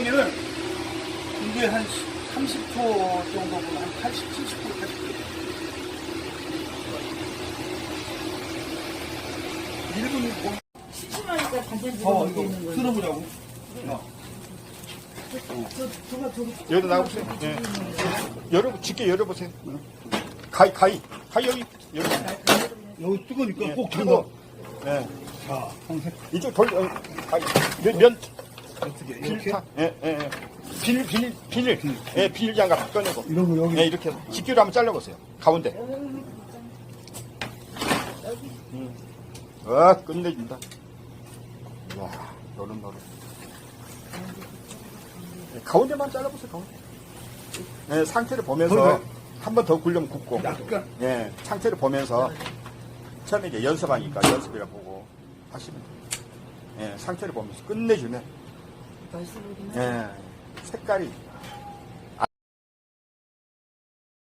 되면은 이게 한 30초 정도면 한 80, 70초, 80초. 1분 공 심심하니까 단짠 어, 이거. 쓸어보자고. 어. 저, 저가 저기 여기다 나가보세요. 예. 열어, 짙게 열어보세요. 가위, 가위. 가위 여기. 여기. 여기 뜨거니까 예, 꼭 뜨거. 잡아. 예. 자, 황색 이쪽 돌, 어. 면, 면, 어떻게 이렇게? 예, 예, 예. 빌, 빌, 빌. 예, 빌 장갑 꺼내고. 이런 거 여기 예, 이렇게 해서 집게로 한번 잘라보세요. 가운데. 음. 와, 끝내준다. 와, 노릇노릇. 예, 가운데만 잘라보세요, 가운데. 예, 상태를 보면서. 한 번 더 굴려면 굽고. 약간 예, 상태를 보면서 처음에 이제 연습하니까 연습이라 보고 하시면 돼요. 예, 상태를 보면서 끝내주면 맛있어 보이긴 예, 색깔이